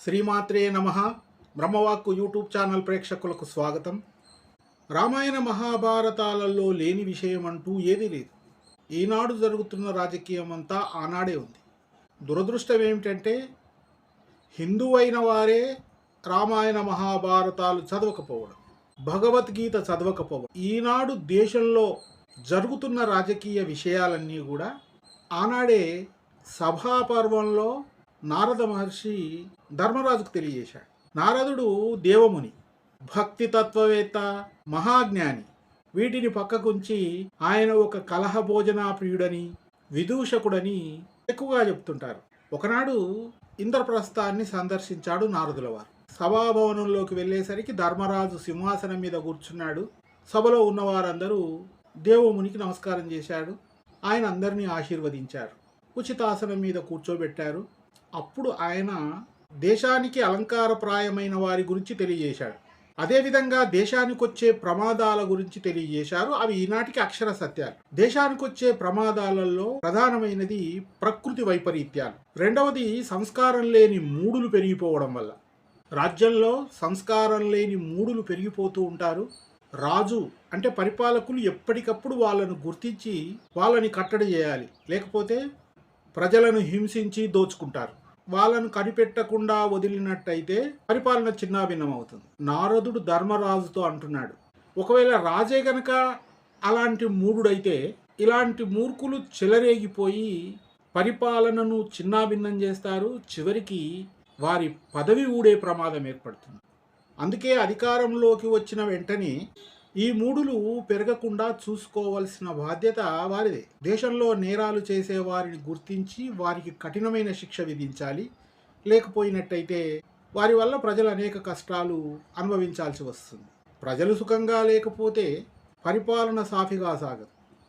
శ్రీమాత్రే నమ. బ్రహ్మవాక్కు YouTube channel ప్రేక్షకులకు స్వాగతం. రామాయణ మహాభారతాలలో లేని విషయం అంటూ ఏదీ లేదు. ఈనాడు జరుగుతున్న రాజకీయం అంతా ఆనాడే ఉంది. దురదృష్టం ఏమిటంటే హిందువైన వారే రామాయణ మహాభారతాలు చదవకపోవడం భగవద్గీత చదవకపోవడం ఈనాడు దేశంలో జరుగుతున్న రాజకీయ విషయాలన్నీ కూడా ఆనాడే సభాపర్వంలో నారద మహర్షి ధర్మరాజుకు తెలియజేశాడు. నారదుడు దేవముని భక్తి తత్వవేత్త మహాజ్ఞాని. వీటిని పక్కకుంచి ఆయన ఒక కలహ భోజనా ప్రియుడని విదూషకుడని ఎక్కువగా చెప్తుంటారు. ఒకనాడు ఇంద్రప్రస్థాన్ని సందర్శించాడు నారదుల వారు. సభాభవనంలోకి వెళ్ళేసరికి ధర్మరాజు సింహాసనం మీద కూర్చున్నాడు. సభలో ఉన్న వారందరూ దేవమునికి నమస్కారం చేశాడు. ఆయన అందరినీ ఆశీర్వదించారు. ఉచితాసనం మీద కూర్చోబెట్టారు. అప్పుడు ఆయన దేశానికి అలంకారప్రాయమైన వారి గురించి తెలియజేశాడు. అదేవిధంగా దేశానికి వచ్చే ప్రమాదాల గురించి తెలియజేశారు. అవి ఈనాటికి అక్షర సత్యాలు. దేశానికి వచ్చే ప్రమాదాలలో ప్రధానమైనది ప్రకృతి వైపరీత్యాలు. రెండవది సంస్కారం లేని మూడులు పెరిగిపోవడం వల్ల. రాజ్యంలో సంస్కారం లేని మూడులు పెరిగిపోతూ ఉంటారు. రాజు అంటే పరిపాలకులు ఎప్పటికప్పుడు వాళ్ళను గుర్తించి వాళ్ళని కట్టడి చేయాలి. లేకపోతే ప్రజలను హింసించి దోచుకుంటారు. వాళ్ళను కనిపెట్టకుండా వదిలినట్టయితే పరిపాలన చిన్నాభిన్నం అవుతుంది. నారదుడు ధర్మరాజుతో అంటున్నాడు ఒకవేళ రాజే గనక అలాంటి మూడుడైతే ఇలాంటి మూర్ఖులు చెలరేగిపోయి పరిపాలనను చిన్నాభిన్నం చేస్తారు. చివరికి వారి పదవి ఊడే ప్రమాదం ఏర్పడుతుంది. అందుకే అధికారంలోకి వచ్చిన వెంటనే ఈ మూడులు పెరగకుండా చూసుకోవలసిన బాధ్యత వారిదే. దేశంలో నేరాలు చేసే వారిని గుర్తించి వారికి కఠినమైన శిక్ష విధించాలి. లేకపోయినట్టయితే వారి వల్ల ప్రజలు అనేక కష్టాలు అనుభవించాల్సి వస్తుంది. ప్రజలు సుఖంగా లేకపోతే పరిపాలన సాఫీగా సాగదు.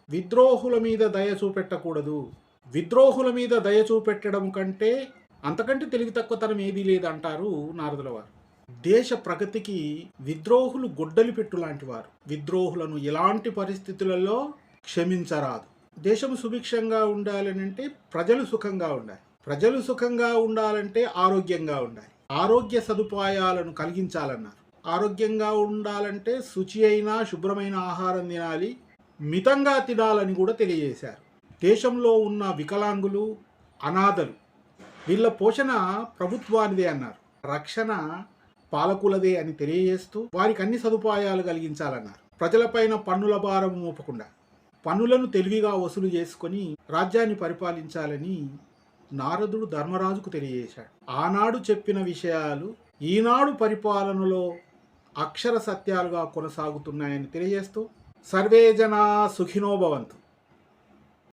విద్రోహుల మీద దయ చూపెట్టకూడదు. విద్రోహుల మీద దయ చూపెట్టడం కంటే అంతకంటే తెలివి తక్కువతనం ఏదీ లేదంటారు నారదుల వారు. దేశ ప్రగతికి విద్రోహులు గొడ్డలి పెట్టు లాంటి వారు. విద్రోహులను ఎలాంటి పరిస్థితులలో క్షమించరాదు. దేశం సుభిక్షంగా ఉండాలనంటే ప్రజలు సుఖంగా ఉండాలి. ప్రజలు సుఖంగా ఉండాలంటే ఆరోగ్యంగా ఉండాలి. ఆరోగ్య సదుపాయాలను కలిగించాలన్నారు. ఆరోగ్యంగా ఉండాలంటే శుచి అయిన శుభ్రమైన ఆహారం తినాలి మితంగా తినాలని కూడా తెలియజేశారు. దేశంలో ఉన్న వికలాంగులు అనాథలు వీళ్ళ పోషణ ప్రభుత్వానిదే అన్నారు. రక్షణ పాలకులదే అని తెలియజేస్తూ వారికి అన్ని సదుపాయాలు కలిగించాలన్నారు. ప్రజలపైన పన్నుల భారం మోపకుండా పన్నులను తెలివిగా వసూలు చేసుకొని రాజ్యాన్ని పరిపాలించాలని నారదుడు ధర్మరాజుకు తెలియజేశాడు. ఆనాడు చెప్పిన విషయాలు ఈనాడు పరిపాలనలో అక్షర సత్యాలుగా కొనసాగుతున్నాయని తెలియజేస్తూ సర్వే జనా